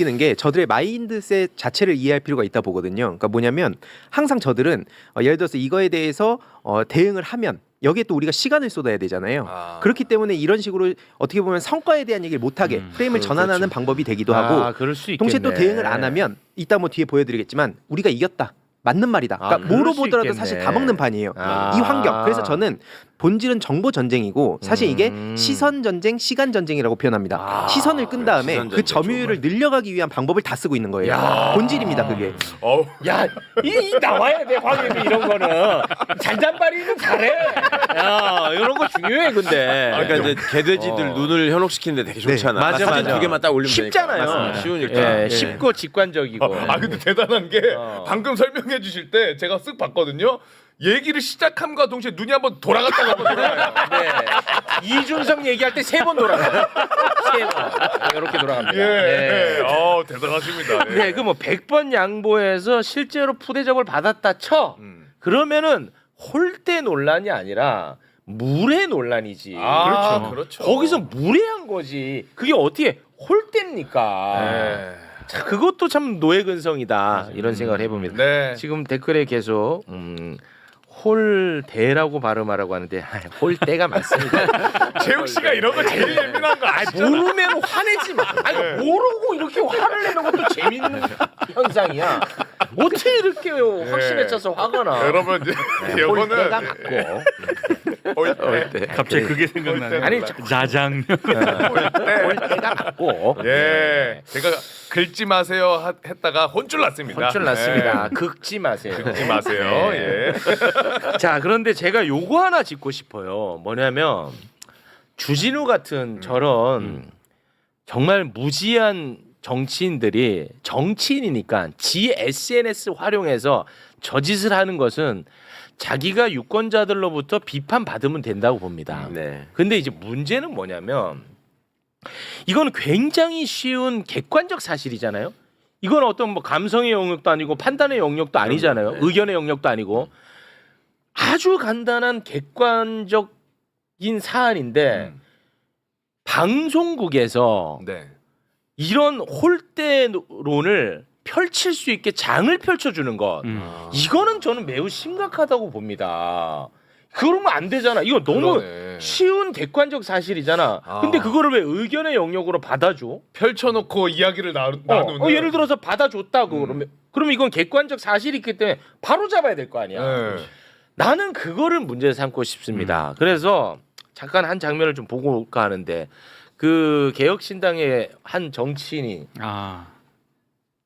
느끼는 게 저들의 마인드셋 자체를 이해할 필요가 있다 보거든요. 그러니까 뭐냐면 항상 저들은 어, 예를 들어서 이거에 대해서 어, 대응을 하면 여기에 또 우리가 시간을 쏟아야 되잖아요. 아. 그렇기 때문에 이런 식으로 어떻게 보면 성과에 대한 얘기를 못하게 음, 프레임을 그- 전환하는 그렇죠. 방법이 되기도 하고 아, 그럴 수 있겠네. 동시에 또 대응을 안 하면 이따 뭐 뒤에 보여드리겠지만 우리가 이겼다. 맞는 말이다. 아, 그러니까 그럴 뭐로 수 보더라도 있겠네. 사실 다 먹는 판이에요. 아. 이 환경. 그래서 저는 본질은 정보 전쟁이고 사실 이게 음. 시선 전쟁, 시간 전쟁이라고 표현합니다. 아, 시선을 끈 다음에 시선 그 전쟁 점유율을 늘려가기 위한 방법을 다 쓰고 있는 거예요. 야. 본질입니다, 그게. 어우. 야, 이, 이 나와야 돼 황혜미 이런 거는 잔잔바리는 잘해. 야, 이런 거 중요해 근데. 그러니까 이제 개돼지들 어. 눈을 현혹시키는데 되게 좋잖아. 네. 맞아, 사진 맞아. 두 개만 딱 올리면 쉽잖아요. 되니까. 맞습니다. 쉬우니까. 예, 쉽고 직관적이고. 아 근데 대단한 게 어. 방금 설명해 주실 때 제가 쓱 봤거든요. 얘기를 시작함과 동시에 눈이 한번 돌아갔다가 한번 돌아가요. 네. 이준석 얘기할 때 세 번 돌아가요. 세 번. 이렇게 돌아갑니다. 예. 네. 어 대단하십니다. 예. 네, 그 뭐 100번 양보해서 실제로 푸대접을 받았다 쳐. 음. 그러면은 홀대 논란이 아니라 물의 논란이지. 아, 그렇죠. 거기서 무례한 거지. 그게 어떻게 홀대입니까? 네. 자, 그것도 참 노예 근성이다. 이런 생각을 해봅니다. 네. 지금 댓글에 계속 음, 홀대라고 발음하라고 하는데 아, 홀대가 맞습니다. 재욱 씨가 이런 거 제일 예민한 거 아니 아시죠? 모르면 화내지 마. 아니 네. 모르고 이렇게 화를 내는 것도 재밌는 현상이야. 어떻게 이렇게 확신에 차서 화가 나? 여러분 이제 네, 홀대가 맞고. 홀대. 갑자기 그게 생각나네. 아니 자- 자장. 홀대가 맞고. 예. 제가 긁지 마세요 하- 했다가 혼쭐 났습니다. 혼쭐 났습니다. 긁지 마세요. 예. 긁지 마세요. 네. 예. 자 그런데 제가 요거 하나 짚고 싶어요. 뭐냐면 주진우 같은 저런 정말 무지한 정치인들이 정치인이니까 지 SNS 활용해서 저짓을 하는 것은 자기가 유권자들로부터 비판 받으면 된다고 봅니다. 네. 근데 이제 문제는 뭐냐면 이건 굉장히 쉬운 객관적 사실이잖아요. 이건 어떤 뭐 감성의 영역도 아니고 판단의 영역도 아니잖아요. 네. 의견의 영역도 아니고 아주 간단한 객관적인 사안인데 음. 방송국에서 네. 이런 홀대론을 펼칠 수 있게 장을 펼쳐주는 것 음. 이거는 저는 매우 심각하다고 봅니다. 그러면 안 되잖아. 이거 너무 그러네. 쉬운 객관적 사실이잖아. 아. 근데 그거를 왜 의견의 영역으로 받아줘? 펼쳐놓고 이야기를 나, 어, 나누는. 어, 예를 들어서 받아줬다고 음. 그러면 그러면 이건 객관적 사실이 있기 때문에 바로 잡아야 될 거 아니야. 네. 나는 그거를 문제 삼고 싶습니다. 그래서 잠깐 한 장면을 좀 보고 올까 하는데 그 개혁신당의 한 정치인이 아.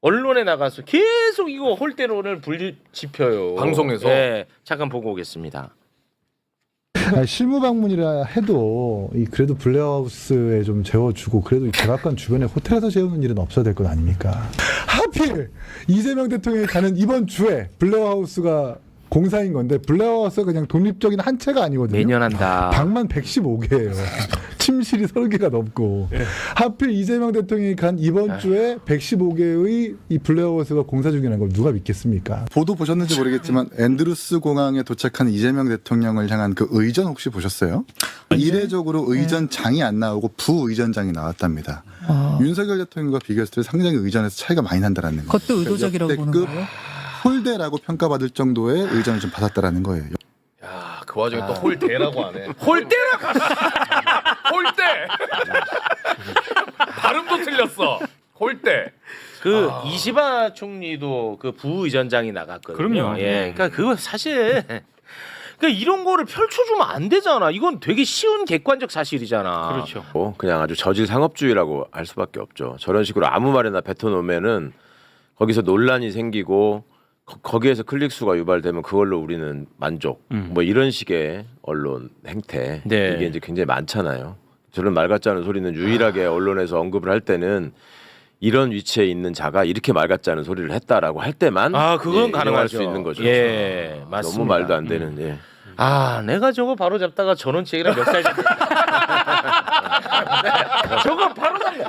언론에 나가서 계속 이거 홀대론을 불지펴요. 방송에서? 네, 잠깐 보고 오겠습니다. 아니, 실무 방문이라 해도 이 그래도 블레하우스에 좀 재워주고 그래도 이 백악관 주변에 호텔에서 재우는 일은 없어야 될 것 아닙니까? 하필 이재명 대통령이 가는 이번 주에 블레하우스가 공사인 건데 블레하우스가 그냥 독립적인 한 채가 아니거든요. 매년 한다. 방만 115개예요. 침실이 30개가 넘고 하필 이재명 대통령이 간 이번 주에 115개의 이 블레하우스가 공사 중이라는 걸 누가 믿겠습니까? 보도 보셨는지 모르겠지만 앤드루스 공항에 도착한 이재명 대통령을 향한 그 의전 혹시 보셨어요? 이례적으로 의전장이 안 나오고 부의전장이 나왔답니다. 윤석열 대통령과 비교했을 때 상당히 의전에서 차이가 많이 난다라는 거. 그것도 의도적이라고 보는 역대급 거예요? 홀대라고 평가받을 정도의 의전을 좀 받았다라는 거예요. 야, 그 와중에 또 홀대라고 하네. 홀대라고 홀대. 발음도 틀렸어. 홀대. 그 이시바 총리도 그 부의전장이 나갔거든요. 그럼요. 예, 그러니까 그거 사실 그러니까 이런 거를 펼쳐주면 안 되잖아. 이건 되게 쉬운 객관적 사실이잖아. 그렇죠. 뭐 그냥 아주 저질 상업주의라고 할 수밖에 없죠. 저런 식으로 아무 말이나 뱉어놓으면은 거기서 논란이 생기고 거, 기에서 클릭 수가 유발되면 그걸로 우리는 만족. 음. 뭐 이런 식의 언론 행태 네. 이게 이제 굉장히 많잖아요. 저런 말 같지 않은 소리는 유일하게 언론에서 언급을 할 때는 이런 위치에 있는 자가 이렇게 말 같지 않은 소리를 했다라고 할 때만 아, 그건 예, 가능하죠. 수 있는 거죠. 예, 맞습니다. 너무 말도 안 되는. 예. 아, 내가 저거 바로 잡다가 전원책이랑 몇살 잡. 저거 바로 잡네.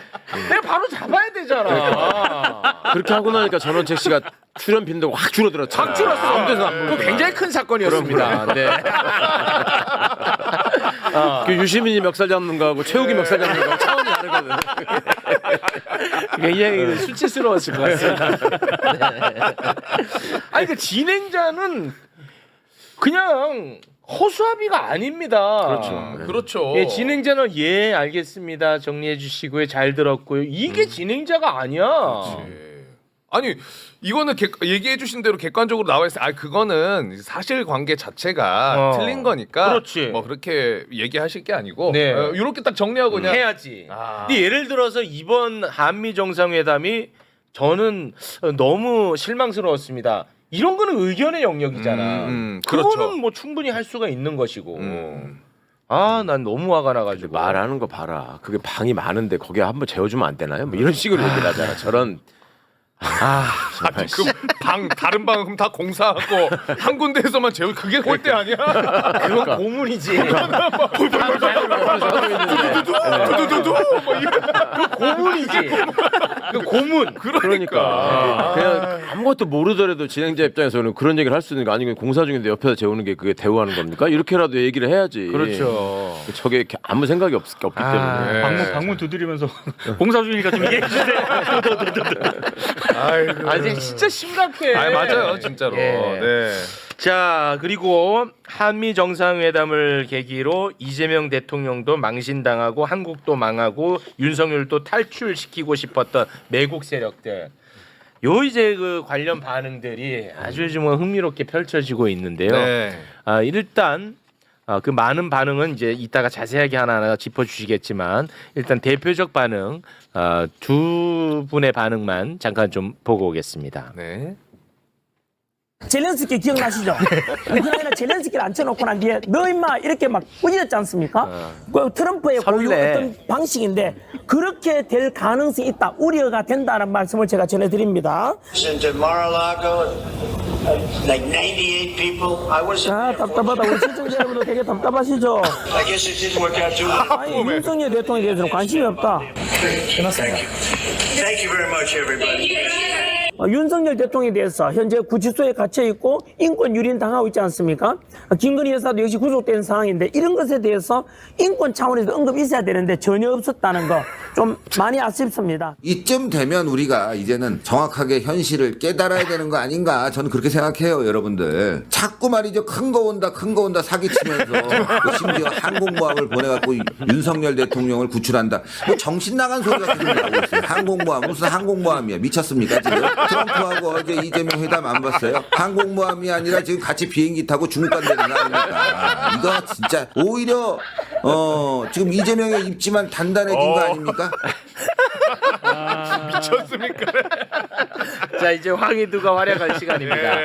내가 바로 잡아야 되잖아. 그렇게 하고 나니까 전원책 씨가 출연 빈도가 확 줄어들었죠. 확 줄었어. 아무 데서 안그 보고. 굉장히 큰 사건이었습니다. 네. 어. 그 유시민이 멱살 잡는 거하고 최욱이 멱살 잡는 거하고 차원이 다르거든. 굉장히 수치스러웠을 것 같습니다. 네. 아니 그 진행자는 그냥 허수아비가 아닙니다. 그렇죠. 네. 그렇죠. 예, 진행자는 예 알겠습니다 정리해 주시고요 잘 들었고요 이게 진행자가 아니야. 그렇지. 아니 이거는 객- 얘기해 주신 대로 객관적으로 나와 있어요. 아 그거는 사실 관계 자체가 어. 틀린 거니까 그렇지. 뭐 그렇게 얘기하실 게 아니고 네. 어, 이렇게 딱 정리하고 그냥 해야지. 아. 근데 예를 들어서 이번 한미 정상회담이 저는 너무 실망스러웠습니다. 이런 거는 의견의 영역이잖아. 음, 음, 그거는 그렇죠. 뭐 충분히 할 수가 있는 것이고. 음. 아, 난 너무 화가 나가지고. 말하는 거 봐라. 그게 방이 많은데 거기에 한번 재워주면 안 되나요? 뭐 이런 식으로 얘기를 하잖아. 저런 아, 아니 그방 다른 방은 그럼 다 공사하고 한 군데에서만 재우 그게 꼴대 아니야? 그건 고문이지. 두두두두 뭐 이런 그 고문이지. 그 고문. 그러니까 그냥 아무것도 모르더라도 진행자 입장에서는 그런 얘기를 할 수 있는 거 아니면 공사 중인데 옆에서 재우는 게 그게 대우하는 겁니까? 이렇게라도 얘기를 해야지. 그렇죠. 저게 이렇게 아무 생각이 없, 없기 아, 때문에. 네. 방문 방문 두드리면서 공사 중이니까 좀 얘기해 주세요. 아이고. 아, 진짜 심각해. 아 맞아요 진짜로. 예. 네. 자 그리고 한미 정상회담을 계기로 이재명 대통령도 망신당하고 한국도 망하고 윤석열도 탈출시키고 싶었던 매국 세력들 요 이제 그 관련 반응들이 아주 좀 흥미롭게 펼쳐지고 있는데요. 네. 아 일단 아, 그 많은 반응은 이제 이따가 자세하게 하나하나 짚어주시겠지만 일단 대표적 반응 아, 두 분의 반응만 잠깐 좀 보고 오겠습니다. 네. 젤렌스키 기억나시죠? 우크라이나 젤렌스키를 앉혀놓고 난 뒤에 너 임마 이렇게 막 꾸짖었지 않습니까? 그 트럼프의 고유 설레. 어떤 방식인데 그렇게 될 가능성이 있다, 우려가 된다는 말씀을 제가 전해드립니다. Mar-a-Lago, like 98 people. I was. 아 답답하다. 우리 시청자 여러분들 되게 답답하시죠? I guess it didn't work out too well. 아니 윤석열 대통령에 대해서는 관심이 없다. Thank you. Thank you very much, everybody. 어, 윤석열 대통령에 대해서 현재 구치소에 갇혀 있고 인권 유린 당하고 있지 않습니까? 어, 김건희 여사도 역시 구속된 상황인데 이런 것에 대해서 인권 차원에서 언급이 있어야 되는데 전혀 없었다는 거 좀 많이 아쉽습니다. 이쯤 되면 우리가 이제는 정확하게 현실을 깨달아야 되는 거 아닌가 저는 그렇게 생각해요 여러분들. 자꾸 말이죠. 큰 거 온다 큰 거 온다 사기치면서 또 심지어 항공모함을 보내갖고 윤석열 대통령을 구출한다. 뭐 정신 나간 소리가 계속 나오고 있어요. 항공모함 무슨 항공모함이야. 미쳤습니까 지금 트럼프하고 어제 이재명 회담 안 봤어요 항공모함이 아니라 지금 같이 비행기 타고 중국 간다는 거 아닙니까 이거 진짜 오히려 어 지금 이재명의 입지만 단단해진 거 아닙니까? 미쳤습니까? 자 이제 황희두가 활약할 시간입니다.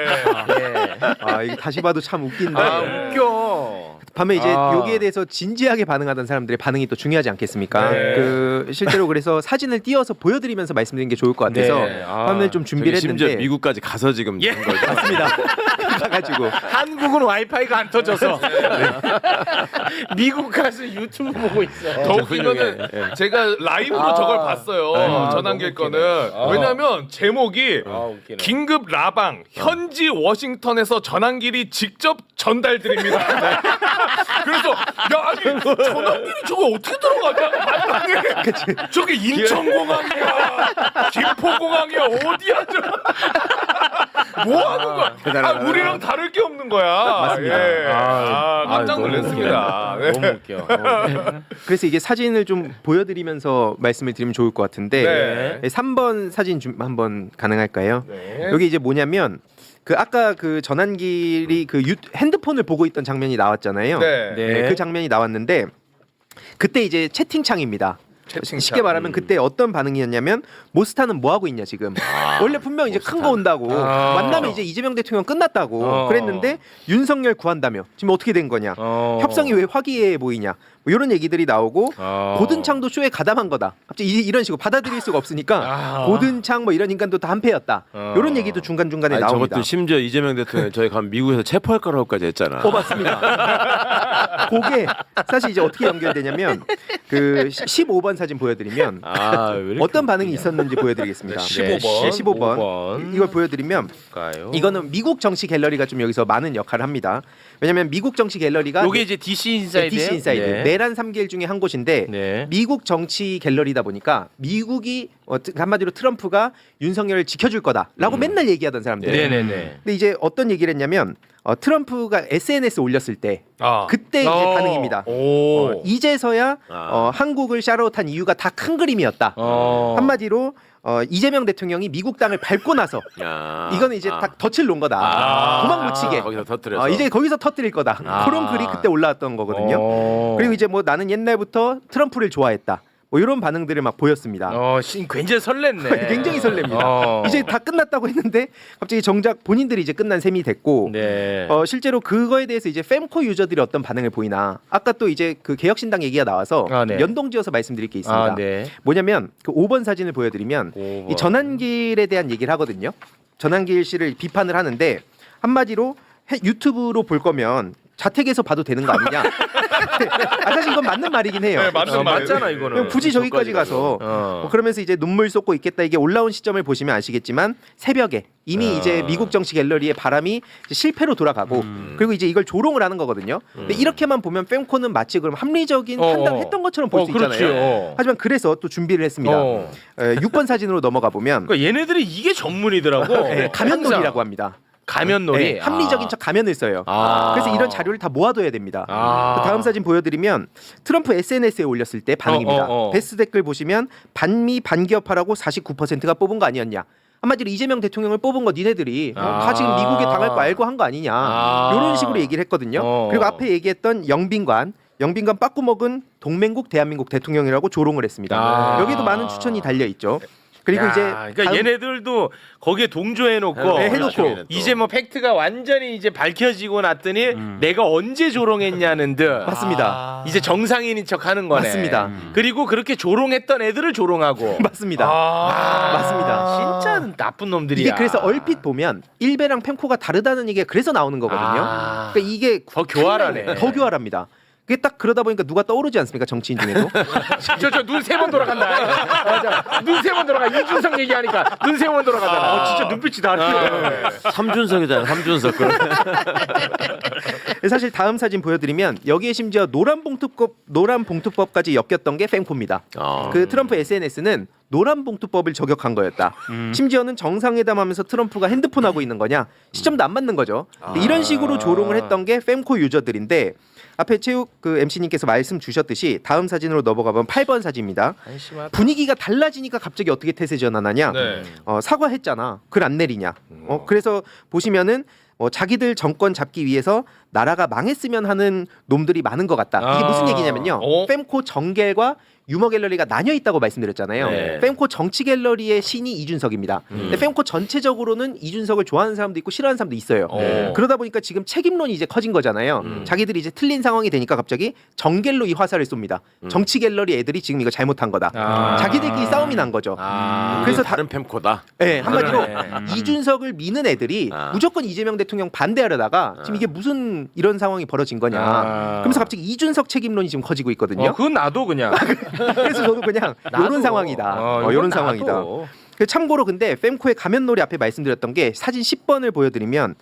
네. 아 이거 다시 봐도 참 웃긴데. 아 웃겨. 밤에 이제 아. 여기에 대해서 진지하게 반응하던 사람들의 반응이 또 중요하지 않겠습니까? 네. 그 실제로 그래서 사진을 띄어서 보여드리면서 말씀드리는 게 좋을 것 같아서 네. 아. 밤에 좀 준비를 저기 심지어 했는데 미국까지 가서 지금 예. 맞습니다. 가가지고 한국은 와이파이가 안 터져서 미국 가서 유튜브 보고 있어. 더 웃긴 거는 제가 라이브로 아. 저걸 봤어요. 아, 전환길 거는. 아. 왜냐면 제목이 아 웃기네. 긴급 라방 현지 워싱턴에서 전환길이 직접 전달드립니다. 네. 그래서 야 아니 전환길이 저거 어떻게 들어가냐? 말도 안 돼. 저게 인천공항이야, 김포공항이야 어디야 저? 뭐 하는 거야? 아, 우리랑 다를 게 없는 거야. 맞습니다. 예. 아, 깜짝 아, 너무 놀랐습니다. 네. 너무 웃겨. 어. 그래서 이게 사진을 좀 보여드리면서 말씀을 드리면 좋을 것 같은데 네. 3번 사진 좀 한번 가능할까요? 네. 여기 이제 뭐냐면 그 아까 그 전환길이 그 유, 핸드폰을 보고 있던 장면이 나왔잖아요. 네. 네. 그 장면이 나왔는데 그때 이제 채팅창입니다. 채팅창. 쉽게 말하면 그때 어떤 반응이었냐면 모스타는 뭐 하고 있냐 지금 원래 분명 이제 큰 거 온다고 아. 만나면 이제 이재명 대통령 끝났다고 어. 그랬는데 윤석열 구한다며 지금 어떻게 된 거냐 어. 협상이 왜 화기애애 보이냐 뭐 이런 얘기들이 나오고 어. 고든창도 쇼에 가담한 거다 갑자기 이- 이런 식으로 받아들일 수가 없으니까 아. 고든창 뭐 이런 인간도 다 한패였다 어. 이런 얘기도 중간 중간에 아니, 나옵니다. 저것도 심지어 이재명 대통령 저희 가면 미국에서 체포할 거라고까지 했잖아. 어 맞습니다. 그게 사실 이제 어떻게 연결되냐면 그 15번 사진 보여드리면 아, 어떤 반응이 있었는지 보여드리겠습니다. 네, 15번. 15번. 5번. 이걸 보여드리면 볼까요? 이거는 미국 정치 갤러리가 좀 여기서 많은 역할을 합니다. 왜냐하면 미국 정치 갤러리가 요게 이제 DC 인사이드. DC 인사이드 네. 내란 3길 중에 한 곳인데 네. 미국 정치 갤러리다 보니까 미국이 어, 한마디로 트럼프가 윤석열을 지켜줄 거다라고 맨날 얘기하던 사람들. 네네네. 근데 이제 어떤 얘기를 했냐면 어, 트럼프가 SNS 올렸을 때 아. 그때 이제 어. 반응입니다. 오. 어, 이제서야 아. 어, 한국을 샤롯한 이유가 다 큰 그림이었다. 어. 한마디로 어, 이재명 대통령이 미국 땅을 밟고 나서 야. 이거는 이제 아. 다 덫을 놓은 거다. 아. 도망 못 치게. 거기서 터뜨려서. 어, 이제 거기서 터뜨릴 거다. 아. 그런 글이 그때 올라왔던 거거든요. 어. 그리고 이제 뭐 나는 옛날부터 트럼프를 좋아했다. 뭐 이런 반응들을 막 보였습니다. 어, 신 굉장히 설렜네. 굉장히 설렙니다. 어. 이제 다 끝났다고 했는데 갑자기 정작 본인들이 이제 끝난 셈이 됐고 네. 어, 실제로 그거에 대해서 이제 fem코 유저들이 어떤 반응을 보이나 아까 또 이제 그 개혁신당 얘기가 나와서 아, 네. 연동지어서 말씀드릴 게 있습니다. 아, 네. 뭐냐면 그 5번 사진을 보여드리면 오번. 이 전한길에 대한 얘기를 하거든요. 전한길 씨를 비판을 하는데 한마디로 해- 유튜브로 볼 거면 자택에서 봐도 되는 거 아니냐? 아 사실 이건 맞는 말이긴 해요. 네, 맞는 어, 말이에요. 맞잖아 이거는. 굳이 저기까지 가서 어. 뭐 그러면서 이제 눈물 쏟고 있겠다 이게 올라온 시점을 보시면 아시겠지만 새벽에 이미 아. 이제 미국 정치 갤러리의 바람이 이제 실패로 돌아가고 음. 그리고 이제 이걸 조롱을 하는 거거든요. 근데 이렇게만 보면 fem코는 마치 그럼 합리적인 어, 판단을 어. 했던 것처럼 볼 어, 수 그렇지. 있잖아요. 어. 하지만 그래서 또 준비를 했습니다. 어. 에, 6번 사진으로 넘어가 보면 그러니까 얘네들이 이게 전문이더라고. 네, 가면놀이라고 항상. 합니다. 가면놀이. 네, 합리적인 아. 척 가면을 써요. 아. 그래서 이런 자료를 다 모아둬야 됩니다. 아. 그 다음 사진 보여드리면 트럼프 SNS에 올렸을 때 반응입니다. 어, 어, 어. 베스트 댓글 보시면 반미 반기업하라고 49%가 뽑은 거 아니었냐. 한마디로 이재명 대통령을 뽑은 거 니네들이 어, 다 지금 미국에 당할 거 알고 한 거 아니냐. 아. 이런 식으로 얘기를 했거든요. 어. 그리고 앞에 얘기했던 영빈관 영빈관 빠꾸먹은 동맹국 대한민국 대통령이라고 조롱을 했습니다. 아. 여기도 많은 추천이 달려 있죠. 그리고 야, 이제 그러니까 다음- 얘네들도 거기에 동조해놓고 네, 해놓고. 이제 뭐 팩트가 완전히 이제 밝혀지고 났더니 내가 언제 조롱했냐는 듯 맞습니다. 이제 정상인인 척하는 거네. 맞습니다. 그리고 그렇게 조롱했던 애들을 조롱하고. 맞습니다. 아, 맞습니다. 진짜 나쁜 놈들이야. 이게 그래서 얼핏 보면 일베랑 펜코가 다르다는 얘기가 그래서 나오는 거거든요. 아. 그러니까 이게 더 교활하네. 더 교활합니다. 그게 딱 그러다 보니까 누가 떠오르지 않습니까 정치인 중에도 저저 눈 세 번 돌아간다. 맞아. 눈 세 번 돌아가. 이준석 얘기하니까 눈 세 번 돌아가잖아. 어, 진짜 눈빛이 다르네. 삼준석이잖아. 삼준석. 그럼. 사실 다음 사진 보여드리면 여기에 심지어 노란 봉투법 노란 봉투법까지 엮였던 게 펜코입니다. 어. 그 트럼프 SNS는 노란 봉투법을 저격한 거였다. 심지어는 정상회담하면서 트럼프가 핸드폰 하고 있는 거냐 시점도 안 맞는 거죠. 근데 이런 식으로 조롱을 했던 게 fem코 유저들인데 앞에 체육 그 MC님께서 말씀 주셨듯이 다음 사진으로 넘어가 보면 8번 사진입니다. 한심하다. 분위기가 달라지니까 갑자기 어떻게 태세 전환하냐? 네. 어, 사과했잖아. 글 안 내리냐? 어, 그래서 보시면은 어, 자기들 정권 잡기 위해서 나라가 망했으면 하는 놈들이 많은 것 같다. 이게 아. 무슨 얘기냐면요. 어? fem코 정갤과 유머 갤러리가 나뉘어 있다고 말씀드렸잖아요. 네. fem코 정치 갤러리의 신이 이준석입니다. 근데 fem코 전체적으로는 이준석을 좋아하는 사람도 있고 싫어하는 사람도 있어요. 어. 그러다 보니까 지금 책임론이 이제 커진 거잖아요. 자기들이 이제 틀린 상황이 되니까 갑자기 정갤로 이 화살을 쏩니다. 정치 갤러리 애들이 지금 이거 잘못한 거다. 아. 자기들끼리 싸움이 난 거죠. 아. 그래서 다른 팸코다. 네, 한마디로 그러네. 이준석을 미는 애들이 아. 무조건 이재명 대통령 반대하려다가 지금 이게 무슨 이런 상황이 벌어진 거냐. 아. 그러면서 갑자기 이준석 책임론이 지금 커지고 있거든요. 어, 그건 나도 그냥. 그래서 저도 그냥 나도. 이런 상황이다. 어, 어, 이건 이런 나도. 상황이다. 그 참고로 근데 fem코의 가면놀이 앞에 말씀드렸던 게 사진 10번을 보여드리면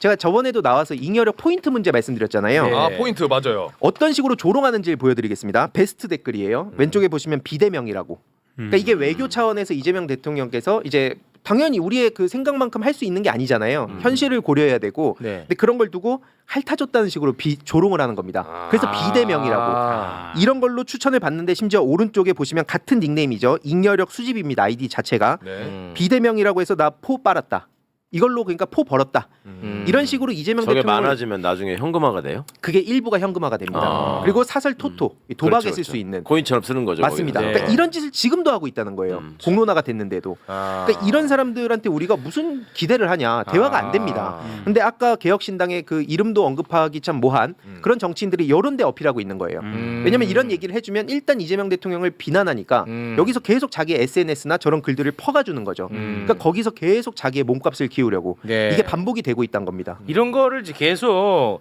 제가 저번에도 나와서 잉여력 포인트 문제 말씀드렸잖아요. 네. 아 포인트 맞아요. 어떤 식으로 조롱하는지를 보여드리겠습니다. 베스트 댓글이에요. 왼쪽에 보시면 비대명이라고. 그러니까 이게 외교 차원에서 이재명 대통령께서 이제 당연히 우리의 그 생각만큼 할 수 있는 게 아니잖아요. 현실을 고려해야 되고. 네. 근데 그런 걸 두고 핥아줬다는 식으로 비, 조롱을 하는 겁니다. 그래서 비대명이라고. 아. 이런 걸로 추천을 받는데 심지어 오른쪽에 보시면 같은 닉네임이죠. 잉여력 수집입니다. 아이디 자체가 네. 음. 비대명이라고 해서 나 포 빨았다. 이걸로 그러니까 포 벌었다. 음. 이런 식으로 이재명 저게 대통령 많아지면 나중에 현금화가 돼요? 그게 일부가 현금화가 됩니다. 아. 그리고 사설 토토 이 도박에 그렇죠, 쓸 그렇죠. 수 있는 코인처럼 쓰는 거죠. 맞습니다. 거기서. 네. 그러니까 이런 짓을 지금도 하고 있다는 거예요. 음. 공론화가 됐는데도. 아. 그러니까 이런 사람들한테 우리가 무슨 기대를 하냐 대화가 안 됩니다. 근데 아까 개혁신당의 그 이름도 언급하기 참 모한 그런 정치인들이 여론 데 어필하고 있는 거예요. 음. 왜냐면 이런 얘기를 해주면 일단 이재명 대통령을 비난하니까 음. 여기서 계속 자기 SNS나 저런 글들을 퍼가주는 거죠. 음. 그러니까 거기서 계속 자기의 몸값을 키우려고 네. 이게 반복이 되고 있다는 겁니다. 이런 거를 이제 계속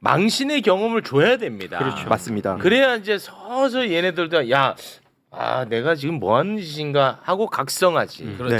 망신의 경험을 줘야 됩니다. 그렇죠. 맞습니다. 그래야 이제 서서히 얘네들도 야, 아 내가 지금 뭐 하는 짓인가 하고 각성하지. 네.